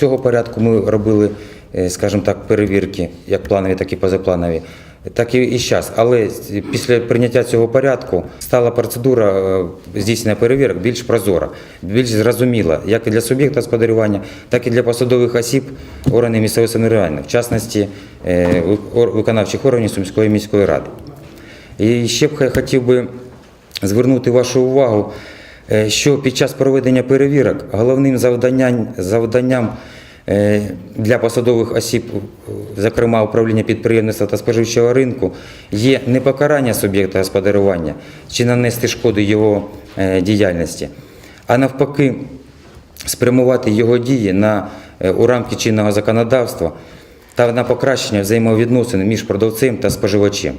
цього порядку ми робили, е, скажімо так, перевірки, як планові, так і позапланові. Так і, і зараз. Але після прийняття цього порядку стала процедура е, здійснення перевірок більш прозора, більш зрозуміла, як і для суб'єкта господарювання, так і для посадових осіб органів місцевого самоврядування, в частності е, виконавчих органів Сумської міської ради. І ще б хотів би звернути вашу увагу, що під час проведення перевірок головним завданням, завданням е, для посадових осіб, е, зокрема управління підприємництва та споживчого ринку, є не покарання суб'єкта господарювання чи нанести шкоду його е, діяльності, а навпаки спрямувати його дії на, е, у рамки чинного законодавства та на покращення взаємовідносин між продавцем та споживачем.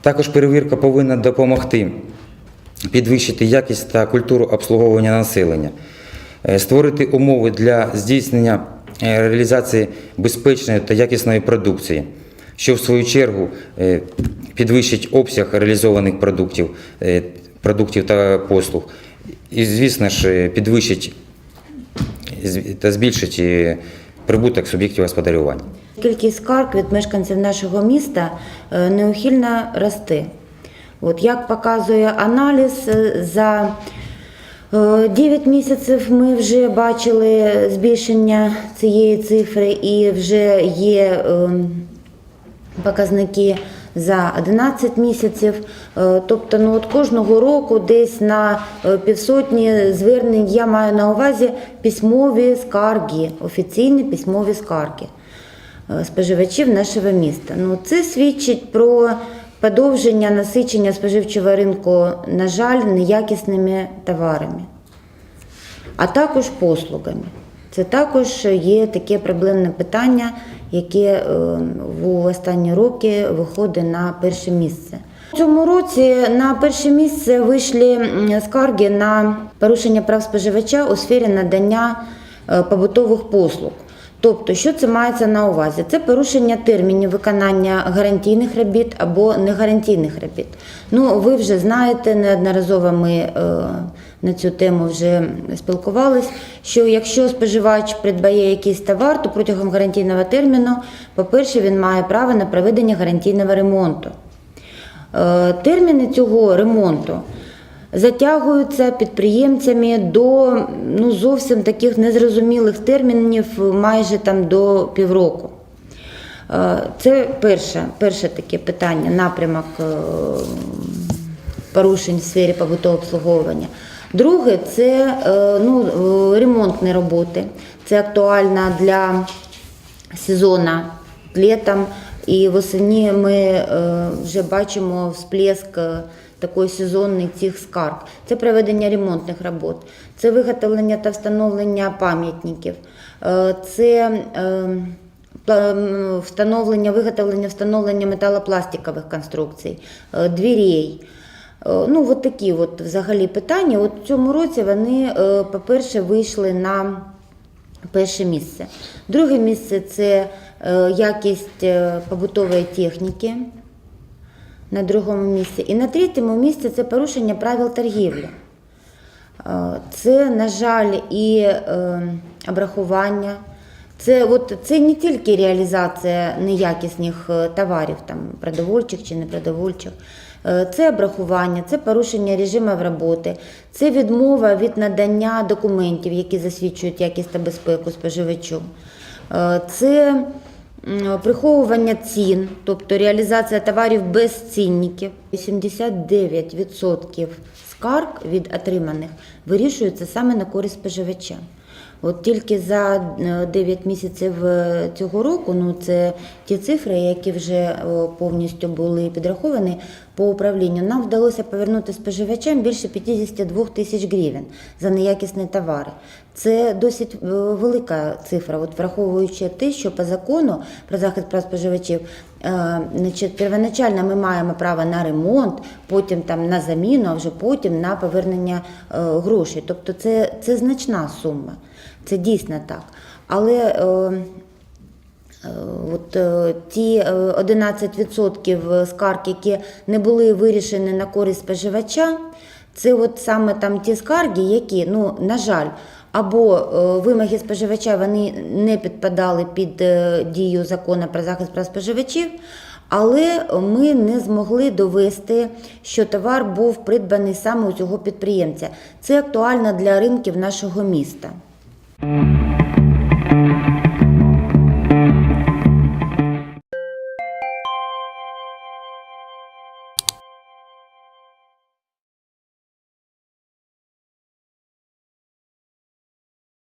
Також перевірка повинна допомогти підвищити якість та культуру обслуговування населення, е, створити умови для здійснення е, реалізації безпечної та якісної продукції, що в свою чергу е, підвищить обсяг реалізованих продуктів, продуктів та послуг. І, звісно ж, підвищить та збільшить прибуток суб'єктів господарювання. Кількість скарг від мешканців нашого міста неухильно росте. От як показує аналіз, е, за е, 9 місяців ми вже бачили збільшення цієї цифри і вже є е, показники за 11 місяців. Е, Тобто, ну от кожного року десь на е, півсотні звернень я маю на увазі письмові скарги, офіційні письмові скарги е, споживачів нашого міста. Ну, це свідчить про подовження насичення споживчого ринку, на жаль, неякісними товарами, а також послугами. Це також є таке проблемне питання, яке е, в останні роки виходить на перше місце. У цьому році на перше місце вийшли скарги на порушення прав споживача у сфері надання е, побутових послуг. Тобто, що це мається на увазі? Це порушення термінів виконання гарантійних робіт або негарантійних робіт. Ну, ви вже знаєте, неодноразово ми е, на цю тему вже спілкувались, що якщо споживач придбає якийсь товар, то протягом гарантійного терміну, по-перше, він має право на проведення гарантійного ремонту. Е, Терміни цього ремонту затягуються підприємцями до ну, зовсім таких незрозумілих термінів майже там до півроку. Е, Це перше, перше таке питання, напрямок е, порушень в сфері побутового обслуговування. Друге це е, ну, ремонтні роботи. Це актуально для сезону літом і восені ми вже бачимо всплеск такої сезонний цих скарг. Це проведення ремонтних робот, це виготовлення та встановлення пам'ятників, е, це е, встановлення, виготовлення, встановлення металопластикових конструкцій, е, дверей. Е, Ну, от такі от взагалі питання. От в цьому році вони, по-перше, вийшли на перше місце. Друге місце це якість побутової техніки на другому місці. І на третьому місці це порушення правил торгівлі. Е, Це, на жаль, і е, обрахування. Це, от, це не тільки реалізація неякісних е, товарів, там, продовольчих чи непродовольчих. Це обрахування, це порушення режимів роботи, це відмова від надання документів, які засвідчують якість та безпеку споживачу. Це приховування цін, тобто реалізація товарів без цінників. 89% скарг від отриманих вирішуються саме на користь споживача. От тільки за е, 9 місяців е, цього року, ну це ті цифри, які вже е, повністю були підраховані по управлінню, нам вдалося повернути споживачам більше 52 тисяч гривень за неякісні товари. Це досить е, велика цифра, от враховуючи те, що по закону про захист прав споживачів, е, значить, первоначально ми маємо право на ремонт, потім там на заміну, а вже потім на повернення е, грошей. Тобто це, це значна сума. Це дійсно так. Але От е, ті е, 11% скарг, які не були вирішені на користь споживача, це от саме там ті скарги, які, ну, на жаль, або е, вимоги споживача вони не підпадали під е, дію закону про захист прав споживачів, але ми не змогли довести, що товар був придбаний саме у цього підприємця. Це актуально для ринків нашого міста.